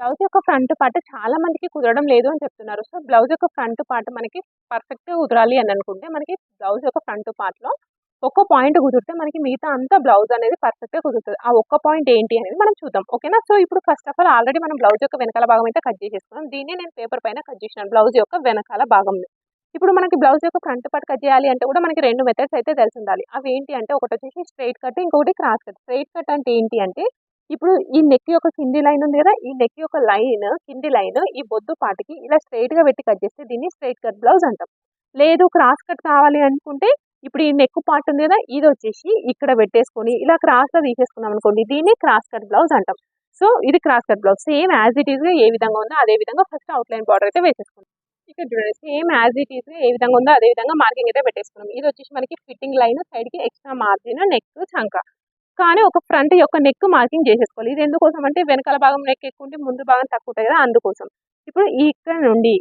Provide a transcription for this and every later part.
Blouse యొక్క front part చాలా మందికి కుదరడం లేదు అని చెప్తున్నారు. సో బ్లౌజ్ యొక్క ఫ్రంట్ పార్ట్ మనకి పర్ఫెక్ట్గా కుదరాలి అని అనుకుంటే మనకి బ్లౌజ్ యొక్క ఫ్రంట్ పార్ట్లో ఒక్క పాయింట్ కుదిరితే మనకి మిగతా అంతా బ్లౌజ్ అనేది పర్ఫెక్ట్గా కుదురుతుంది. ఆ ఒక్క పాయింట్ ఏంటి అనేది మనం చూద్దాం. ఓకేనా? సో ఇప్పుడు ఫస్ట్ ఆఫ్ ఆల్ ఆల్రెడీ మనం బ్లౌజ్ యొక్క వెనకాల భాగం అయితే కట్ చేసేసుకున్నాం. దీన్ని నేను పేపర్ పైన కట్ చేసినాను బ్లౌజ్ యొక్క వెనకాల భాగం ఇప్పుడు మనకి బ్లౌజ్ యొక్క ఫ్రంట్ పార్ట్ కట్ చేయాలి అంటే కూడా మనకి రెండు మెథడ్స్ అయితే తెలిసి ఉండాలి. అవి ఏంటి అంటే ఒకటి వచ్చేసి స్ట్రైట్ కట్ ఇంకొకటి క్రాస్ కట్ స్ట్రైట్ కట్ అంటే ఏంటి అంటే ఇప్పుడు ఈ నెక్ యొక్క కింది లైన్ ఉంది కదా ఈ నెక్ యొక్క లైన్ కింది లైన్ ఈ బొద్దు పాటికి ఇలా స్ట్రైట్గా పెట్టి కట్ చేస్తే దీన్ని స్ట్రైట్ కట్ బ్లౌజ్ అంటాం. లేదు క్రాస్ కట్ కావాలి అనుకుంటే ఇప్పుడు ఈ నెక్ పార్ట్ ఉంది కదా ఇది వచ్చేసి ఇక్కడ పెట్టేసుకొని ఇలా క్రాస్గా తీసేసుకున్నాం అనుకోండి దీన్ని క్రాస్ కట్ బ్లౌజ్ అంటాం. సో ఇది cross cut blouse same as it ఈస్గా ఏ విధంగా ఉందో అదే విధంగా ఫస్ట్ అవుట్ లైన్ బార్డర్ అయితే వేసేసుకున్నాం. ఇక్కడ చూడండి సేమ్ యాజ్ ఇట్ ఈస్గా ఏ విధంగా ఉందో అదే విధంగా మార్కింగ్ అయితే పెట్టేసుకున్నాం. ఇది వచ్చేసి మనకి ఫిట్టింగ్ లైన్ సైడ్కి ఎక్స్ట్రా మార్జిన్ నెక్ చంక. కానీ ఒక ఫ్రంట్ యొక్క నెక్ మార్కింగ్ చేసేసుకోవాలి. ఇది ఎందుకోసం అంటే వెనకాల భాగం నెక్ ఎక్కువ ఉంటే ముందు భాగం తక్కువ ఉంటుంది కదా అందుకోసం. ఇప్పుడు ఇక్కడ నుండి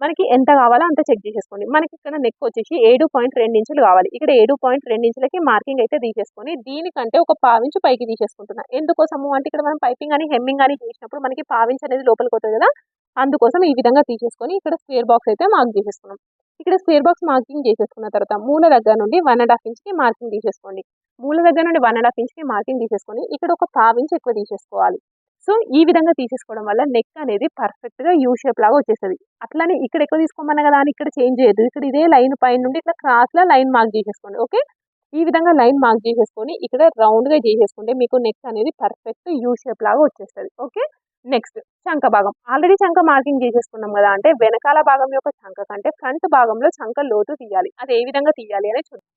మనకి ఎంత కావాలో అంత చెక్ చేసేసుకోండి. మనకి ఇక్కడ నెక్ వచ్చేసి ఏడు పాయింట్ రెండు ఇంచులు కావాలి. ఇక్కడ ఏడు పాయింట్ రెండు ఇంచులకి మార్కింగ్ అయితే తీసేసుకొని దీనికంటే ఒక పావించు పైకి తీసేసుకుంటున్నా. ఎందుకోసము? అంటే ఇక్కడ మనం పైపింగ్ కానీ హెమ్మింగ్ కానీ చేసినప్పుడు మనకి పావించు అనేది లోపలికి వస్తుంది కదా అందుకోసం ఈ విధంగా తీసేసుకొని ఇక్కడ స్క్వేర్ బాక్స్ అయితే మార్క్ చేసేసుకున్నాం. ఇక్కడ స్క్వేర్ బాక్స్ మార్కింగ్ చేసేసుకున్న తర్వాత మూల దగ్గర నుండి వన్ అండ్ హాఫ్ ఇంచ్కి మార్కింగ్ తీసేసుకోండి. మూల దగ్గర నుండి వన్ అండ్ హాఫ్ ఇంచ్కి మార్కింగ్ తీసేసుకొని ఇక్కడ ఒక పావించ్ ఎక్కువ తీసేసుకోవాలి. సో ఈ విధంగా తీసేసుకోవడం వల్ల నెక్ అనేది పర్ఫెక్ట్గా యూ షేప్ లాగా వచ్చేస్తుంది. అట్లానే ఇక్కడ ఎక్కువ తీసుకోమన్నా కదా అని ఇక్కడ చేంజ్ చేయదు ఇక్కడ ఇదే లైన్ పైన నుండి ఇట్లా క్రాస్లో లైన్ మార్క్ చేసేసుకోండి ఓకే ఈ విధంగా లైన్ మార్క్ చేసేసుకొని ఇక్కడ రౌండ్గా చేసేసుకుంటే మీకు నెక్ అనేది పర్ఫెక్ట్ యూ షేప్ లాగా వచ్చేస్తుంది ఓకే నెక్స్ట్ చంక భాగం. ఆల్రెడీ చంక మార్కింగ్ చేసేసుకున్నాం కదా అంటే వెనకాల భాగం యొక్క చంక కంటే ఫ్రంట్ భాగంలో చంక లోతు తీయాలి. అది ఏ విధంగా తీయాలి అనేది చూద్దాం.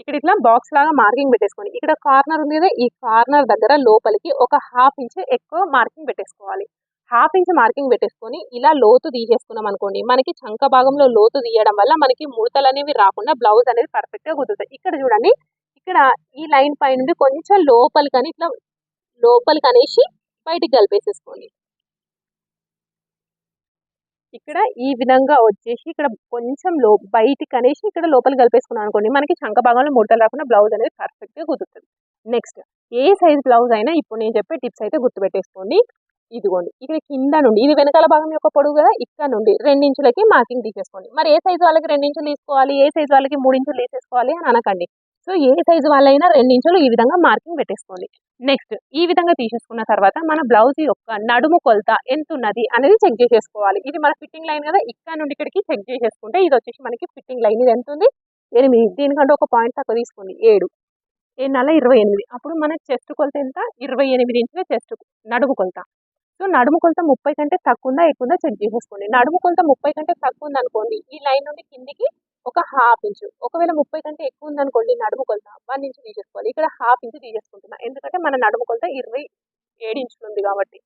ఇక్కడ ఇట్లా బాక్స్ లాగా మార్కింగ్ పెట్టేసుకోండి ఇక్కడ కార్నర్ ఉంది కదా ఈ కార్నర్ దగ్గర లోపలికి ఒక హాఫ్ ఇంచ్ ఎక్కువ మార్కింగ్ పెట్టేసుకోవాలి. హాఫ్ ఇంచ్ మార్కింగ్ పెట్టేసుకొని ఇలా లోతు తీసేసుకున్నాం అనుకోండి మనకి చంక భాగంలో లోతు తీయడం వల్ల మనకి ముడతలు అనేవి రాకుండా బ్లౌజ్ అనేది పర్ఫెక్ట్గా కుదురుతాయి. ఇక్కడ చూడండి ఇక్కడ ఈ లైన్ పై నుండి కొంచెం లోపలికి అని ఇట్లా లోపలికి అనేసి బయటికి కలిపేసేసుకోండి. ఇక్కడ ఈ విధంగా వచ్చేసి ఇక్కడ కొంచెం లో బయటికి అనేసి ఇక్కడ లోపల కలిపేసుకున్నాం అనుకోండి మనకి చంక భాగంలో ముడతలు రాకుండా బ్లౌజ్ అనేది పర్ఫెక్ట్గా కుదురుతుంది. నెక్స్ట్ ఏ సైజ్ బ్లౌజ్ అయినా ఇప్పుడు నేను చెప్పే టిప్స్ అయితే గుర్తుపెట్టేసుకోండి. ఇదిగోండి ఇక్కడ కింద నుండి ఇది వెనకాల భాగం యొక్క పొడుగు కదా ఇక్కడ నుండి రెండించులకి మార్కింగ్ తీసేసుకోండి. మరి ఏ సైజు వాళ్ళకి రెండించులు తీసుకోవాలి? ఏ సైజు వాళ్ళకి మూడించులు తీసేసుకోవాలి అని అనకండి. సో ఏ సైజు వాళ్ళైనా రెండించులు ఈ విధంగా మార్కింగ్ పెట్టేసుకోండి. నెక్స్ట్ ఈ విధంగా తీసేసుకున్న తర్వాత మన బ్లౌజ్ యొక్క నడుము కొలత ఎంత ఉన్నది అనేది చెక్ చేసేసుకోవాలి. ఇది మన ఫిట్టింగ్ లైన్ కదా ఇక్కడ నుండి ఇక్కడికి చెక్ చేసేసుకుంటే ఇది వచ్చేసి మనకి ఫిట్టింగ్ లైన్. ఇది ఎంత ఉంది ఎనిమిది. దీనికంటే ఒక పాయింట్ తక్కువ తీసుకోండి. ఏడు. ఏడు నెల ఇరవై ఎనిమిది. అప్పుడు మన చెస్ట్ కొలత ఎంత? ఇరవై ఎనిమిది ఇంచుల చెస్ట్ నడుము కొలత. సో నడుము కొలత ముప్పై కంటే తక్కువ ఉందా? ఎక్కువ ఉందా? చెక్ చేసేసుకోండి. నడుము కొలత ముప్పై కంటే తక్కువ ఉంది అనుకోండి ఈ లైన్ నుండి కిందికి ఒక హాఫ్ ఇంచు ఒకవేళ ముప్పై కంటే ఎక్కువ ఉందనుకోండి నడుము కొలత వన్ ఇంచు తీసేసుకోవాలి. ఇక్కడ హాఫ్ ఇంచు తీసేసుకుంటున్నా. ఎందుకంటే మన నడుము కొలత ఇరవై ఏడు ఇంచులు ఉంది కాబట్టి.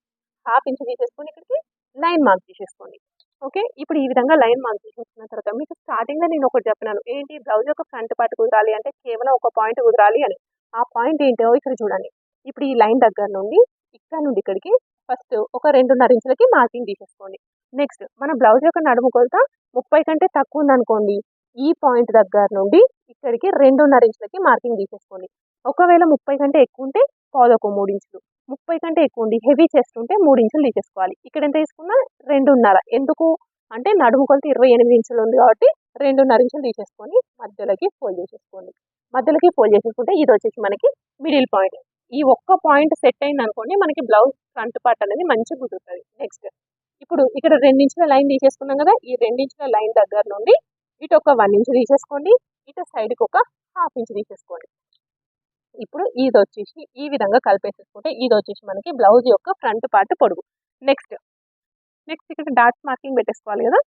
హాఫ్ ఇంచు తీసేసుకొని ఇక్కడికి లైన్ మార్క్ తీసేసుకోండి. ఓకే ఇప్పుడు ఈ విధంగా లైన్ మార్క్ తీసేసుకున్న తర్వాత మీకు స్టార్టింగ్లో నేను ఒకటి చెప్పినాను. ఏంటి? బ్లౌజ్ యొక్క ఫ్రంట్ పార్ట్ కుదరాలి అంటే కేవలం ఒక పాయింట్ కుదరాలి అని. ఆ పాయింట్ ఏంటో ఇక్కడ చూడండి. ఇప్పుడు ఈ లైన్ దగ్గర నుండి ఇక్కడ నుండి ఇక్కడికి ఫస్ట్ ఒక రెండున్నర ఇంచులకి మార్కింగ్ తీసేసుకోండి. నెక్స్ట్ మన బ్లౌజ్ యొక్క నడుము కొలత ముప్పై కంటే తక్కువ ఉందనుకోండి. ఈ పాయింట్ దగ్గర నుండి ఇక్కడికి రెండున్నర ఇంచులకి మార్కింగ్ తీసేసుకోండి. ఒకవేళ ముప్పై కంటే ఎక్కువ ఉంటే పాదొక మూడు ఇంచులు. ముప్పై కంటే ఎక్కువ ఉండి హెవీ చెస్ట్ ఉంటే మూడు ఇంచులు తీసేసుకోవాలి. ఇక్కడ ఎంత తీసుకున్నా రెండున్నర. ఎందుకు? అంటే నడుము కొలత ఇరవై ఎనిమిది ఇంచులు ఉంది కాబట్టి రెండున్నర ఇంచులు తీసేసుకొని మధ్యలోకి ఫోల్డ్ చేసేసుకోండి. మధ్యలోకి ఫోల్డ్ చేసేసుకుంటే ఇది వచ్చేసి మనకి మిడిల్ పాయింట్ ఈ ఒక్క పాయింట్ సెట్ అయింది అనుకోండి మనకి బ్లౌజ్ ఫ్రంట్ పార్ట్ అనేది మంచిగా కుదురుతుంది నెక్స్ట్ ఇప్పుడు ఇక్కడ రెండించుల లైన్ తీసేసుకున్నాం కదా ఈ రెండించుల లైన్ దగ్గర నుండి ఇటు ఒక వన్ ఇంచ్ తీసేసుకోండి ఇటు సైడ్కి ఒక హాఫ్ ఇంచ్ తీసేసుకోండి. ఇప్పుడు ఇది వచ్చేసి ఈ విధంగా కలిపేసేసుకుంటే ఇది వచ్చేసి మనకి బ్లౌజ్ యొక్క ఫ్రంట్ పార్ట్ పొడుగు. నెక్స్ట్ నెక్స్ట్ ఇక్కడ డాట్స్ మార్కింగ్ పెట్టేసుకోవాలి కదా.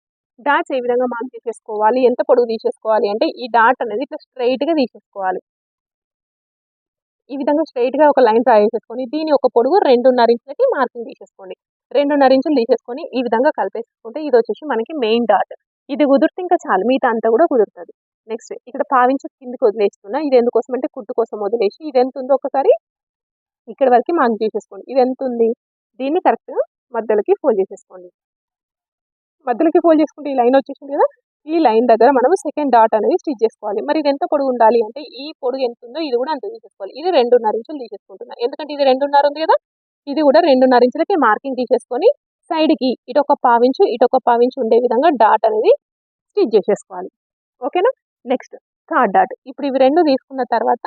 డాట్స్ ఏ విధంగా మార్క్ చేసేసుకోవాలి ఎంత పొడుగు తీసేసుకోవాలి అంటే ఈ డాట్ అనేది ఇట్లా స్ట్రైట్గా తీసేసుకోవాలి. ఈ విధంగా స్ట్రైట్గా ఒక లైన్ డ్రా చేసేసుకొని దీని ఒక పొడుగు రెండున్నర ఇంచులకి మార్కింగ్ తీసేసుకోండి. రెండున్నర ఇంచులు తీసేసుకొని ఈ విధంగా కలిపేసుకుంటే ఇది వచ్చేసి మనకి మెయిన్ డాట్ ఇది కుదిరితే ఇంకా చాలు. మిగతా అంతా కూడా కుదురుతుంది. నెక్స్ట్ ఇక్కడ పావించి కిందికి వదిలేస్తున్నా. ఇది ఎందుకోసం అంటే కుట్టు కోసం వదిలేసి ఇది ఎంత ఉందో ఒకసారి ఇక్కడ వరకు మార్క్ చేసేసుకోండి. ఇది ఎంత ఉంది? దీన్ని కరెక్ట్గా మధ్యలోకి ఫోల్డ్ చేసేసుకోండి. మధ్యలోకి ఫోల్డ్ చేసుకుంటే ఈ లైన్ వచ్చేసింది కదా? ఈ లైన్ దగ్గర మనం సెకండ్ డాట్ అనేది స్టిచ్ చేసుకోవాలి. మరి ఇది ఎంత పొడుగు ఉండాలి అంటే ఈ పొడుగు ఎంత ఉందో ఇది కూడా అంత తీసేసుకోవాలి. ఇది రెండున్నర ఇంచులు తీసేసుకుంటున్నా. ఎందుకంటే ఇది రెండున్నర ఉంది కదా? ఇది కూడా రెండున్నర ఇంచులకి మార్కింగ్ తీసేసుకొని సైడ్కి ఇటు ఒక పావించు ఇటు ఒక పావించు ఉండే విధంగా డాట్ అనేది స్టిచ్ చేసేసుకోవాలి. ఓకేనా? Next third dot. ఇప్పుడు ఇవి రెండు తీసుకున్న తర్వాత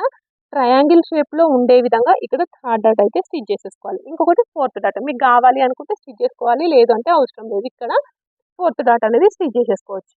ట్రయాంగిల్ షేప్లో ఉండే విధంగా ఇక్కడ థర్డ్ డాట్ అయితే స్టిచ్ చేసేసుకోవాలి. ఇంకొకటి ఫోర్త్ డాట్. మీకు కావాలి అనుకుంటే స్టిచ్ చేసుకోవాలి లేదు అంటే అవసరం లేదు. ఇక్కడ ఫోర్త్ డాట్ అనేది స్టిచ్ చేసేసుకోవచ్చు.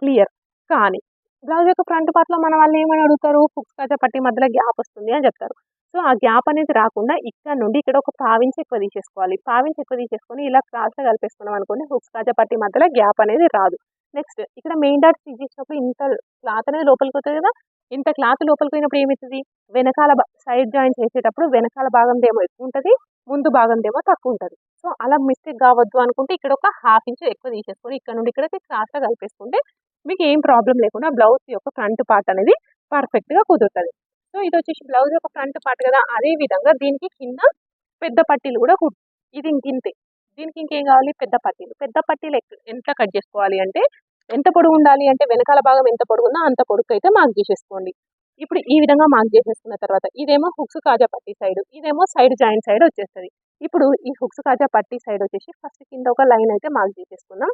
క్లియర్. కానీ బ్లౌజ్ యొక్క ఫ్రంట్ పార్ట్లో మన వాళ్ళు ఏమని అడుగుతారు? ఫుక్స్ కాజా పట్టి మధ్యలో గ్యాప్ వస్తుంది అని చెప్తారు. సో ఆ గ్యాప్ అనేది రాకుండా ఇక్కడ నుండి ఇక్కడ ఒక పావించి ఎక్కువ తీసేసుకోవాలి. పావించి ఎక్కువ తీసేసుకొని ఇలా క్రాస్గా కలిపేసుకున్నాం అనుకోండి హుక్స్ కాజా పట్టి మధ్యలో గ్యాప్ అనేది రాదు. నెక్స్ట్ ఇక్కడ మెయిన్ డాట్ స్టిచ్ చేసినప్పుడు ఇంత క్లాత్ అనేది లోపలికి వస్తుంది కదా ఇంత క్లాత్ లోపలికి పోయినప్పుడు ఏమవుతుంది వెనకాల సైడ్ జాయిన్ చేసేటప్పుడు వెనకాల భాగం ఎక్కువ ఉంటుంది ముందు భాగం దేమో తక్కువ ఉంటుంది. సో అలా మిస్టేక్ కావద్దు అనుకుంటే ఇక్కడ ఒక హాఫ్ ఇంచ్ ఎక్కువ తీసేసుకొని ఇక్కడ నుండి ఇక్కడికి క్రాస్లో కలిపేసుకుంటే మీకు ఏం ప్రాబ్లం లేకుండా బ్లౌజ్ యొక్క ఫ్రంట్ పార్ట్ అనేది పర్ఫెక్ట్గా కుదురుతుంది. సో ఇది వచ్చేసి బ్లౌజ్ యొక్క ఫ్రంట్ పార్ట్ కదా. అదే విధంగా దీనికి కింద పెద్ద పట్టీలు కూడా కుట్ ఇది ఇంకింతే దీనికి ఇంకేం కావాలి? పెద్ద పట్టీలు. పెద్ద పట్టీలు ఎంత కట్ చేసుకోవాలి అంటే ఎంత పొడుగు ఉండాలి అంటే వెనకాల భాగం ఎంత పొడుగు అంత పొడుగు అయితే మార్క్ చేసేసుకోండి. ఇప్పుడు ఈ విధంగా మార్క్ చేసేసుకున్న తర్వాత ఇదేమో హుక్స్ కాజా పట్టీ సైడ్ ఇదేమో సైడ్ జాయింట్ సైడ్ వచ్చేస్తుంది. ఇప్పుడు ఈ హుక్స్ కాజా పట్టీ సైడ్ వచ్చేసి ఫస్ట్ కింద ఒక లైన్ అయితే మార్క్ చేసేసుకున్నాం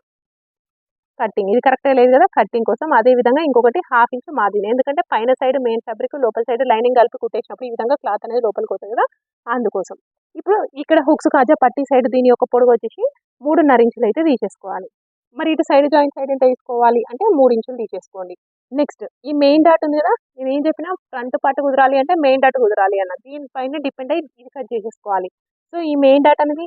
కట్టింగ్. ఇది కరెక్ట్గా లేదు కదా కట్టింగ్ కోసం. అదే విధంగా ఇంకొకటి హాఫ్ ఇంచ్ మార్జిన్ ఎందుకంటే పైన సైడ్ మెయిన్ ఫ్యాబ్రిక్ లోపల సైడ్ లైనింగ్ కలిపి కుట్టేసినప్పుడు ఈ విధంగా క్లాత్ అనేది లోపలికి వస్తుంది కదా అందుకోసం. ఇప్పుడు ఇక్కడ హుక్స్ కాజా పట్టి సైడ్ దీని యొక్క పొడుగు వచ్చేసి మూడున్నర ఇంచులు అయితే తీసేసుకోవాలి. మరి ఇటు సైడ్ జాయింట్ సైడ్ ఎంత తీసుకోవాలి అంటే మూడు ఇంచులు తీసేసుకోండి. నెక్స్ట్ ఈ మెయిన్ డాట్ ఉంది కదా నేను ఏం చెప్పినా ఫ్రంట్ పార్ట్ కుదరాలి అంటే మెయిన్ డాట్ కుదరాలి అన్న. దీనిపైన డిపెండ్ అయ్యి ఇది కట్ చేసేసుకోవాలి. సో ఈ మెయిన్ డాట్ అనేది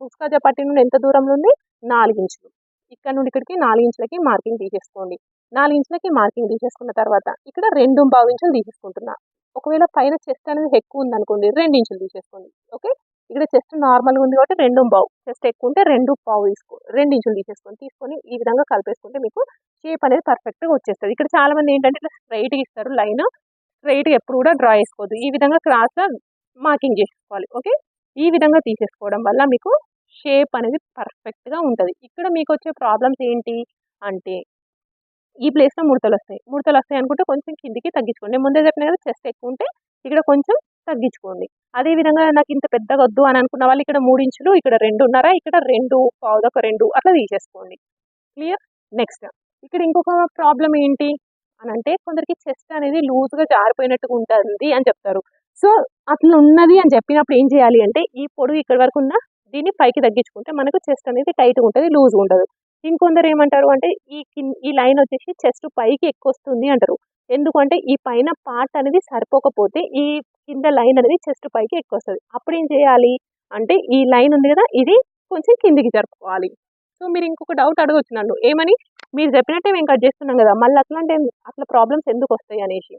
హుక్స్ కాజా పట్టి నుండి ఎంత దూరంలో ఉంది? నాలుగు ఇంచులు. ఇక్కడ నుండి ఇక్కడికి నాలుగించులకి మార్కింగ్ తీసేసుకోండి. నాలుగించులకి మార్కింగ్ తీసేసుకున్న తర్వాత ఇక్కడ రెండు పావు ఇంచులు తీసేసుకుంటున్నా. ఒకవేళ పైన చెస్ట్ అనేది ఎక్కువ ఉంది అనుకోండి రెండు ఇంచులు తీసేసుకోండి. ఓకే? ఇక్కడ చెస్ట్ నార్మల్గా ఉంది కాబట్టి రెండు బావు చెస్ట్ ఎక్కువ ఉంటే రెండు పావు తీసుకో రెండు ఇంచులు తీసేసుకొని తీసుకొని ఈ విధంగా కలిపేసుకుంటే మీకు షేప్ అనేది పర్ఫెక్ట్గా వచ్చేస్తుంది. ఇక్కడ చాలా మంది ఏంటంటే ఇట్లా స్ట్రైట్గా ఇస్తారు లైన్ స్ట్రైట్గా ఎప్పుడు కూడా డ్రా చేసుకోవద్దు. ఈ విధంగా క్రాస్గా మార్కింగ్ చేసుకోవాలి ఓకే? ఈ విధంగా తీసేసుకోవడం వల్ల మీకు షేప్ అనేది పర్ఫెక్ట్గా ఉంటుంది. ఇక్కడ మీకు వచ్చే ప్రాబ్లమ్స్ ఏంటి అంటే ఈ ప్లేస్లో ముడతలు వస్తాయి. ముడతలు వస్తాయి అనుకుంటే కొంచెం కిందికి తగ్గించుకోండి. నేను ముందే చెప్పిన కదా చెస్ట్ ఎక్కువ ఉంటే ఇక్కడ కొంచెం తగ్గించుకోండి. అదే విధంగా నాకు ఇంత పెద్దగా వద్దు అని అనుకున్న వాళ్ళు ఇక్కడ మూడించులు ఇక్కడ రెండున్నర ఇక్కడ రెండు పావుదొక రెండు అట్లా తీసేసుకోండి. క్లియర్? నెక్స్ట్ ఇక్కడ ఇంకొక ప్రాబ్లం ఏంటి అని అంటే కొందరికి చెస్ట్ అనేది లూజ్గా జారిపోయినట్టుగా ఉంటుంది అని చెప్తారు. సో అట్లా ఉన్నది అని చెప్పినప్పుడు ఏం చేయాలి అంటే ఈ పొడుగు ఇక్కడ వరకు ఉన్న దీన్ని పైకి తగ్గించుకుంటే మనకు చెస్ట్ అనేది టైట్గా ఉంటుంది లూజ్గా ఉండదు ఇంకొందరు ఏమంటారు అంటే ఈ ఈ లైన్ వచ్చేసి చెస్ట్ పైకి ఎక్కువ వస్తుంది అంటారు. ఎందుకంటే ఈ పైన పార్ట్ అనేది సరిపోకపోతే ఈ కింద లైన్ అనేది చెస్ట్ పైకి ఎక్కువ వస్తుంది అప్పుడు ఏం చేయాలి అంటే ఈ లైన్ ఉంది కదా ఇది కొంచెం కిందికి జరుపుకోవాలి. సో మీరు ఇంకొక డౌట్ అడగొచ్చు నన్ను. ఏమని? మీరు చెప్పినట్టే మేము కట్ చేస్తున్నాం కదా మళ్ళీ అట్లాంటి అట్లా ప్రాబ్లమ్స్ ఎందుకు వస్తాయి అనేసి.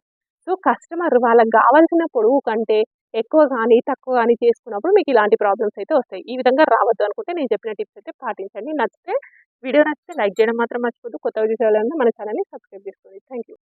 సో కస్టమర్ వాళ్ళకి కావాల్సిన పొడవు కంటే ఎక్కువ కానీ తక్కువ కానీ చేసుకున్నప్పుడు మీకు ఇలాంటి ప్రాబ్లమ్స్ అయితే వస్తాయి. ఈ విధంగా రావద్దు అనుకుంటే నేను చెప్పిన టిప్స్ అయితే పాటించండి. నచ్చితే వీడియో నచ్చితే లైక్ చేయడం మాత్రం మర్చిపోద్దు. కొత్త వీడియో చేయాలన్నా మన ఛానల్ని సబ్స్క్రైబ్ చేసుకోండి. Thank you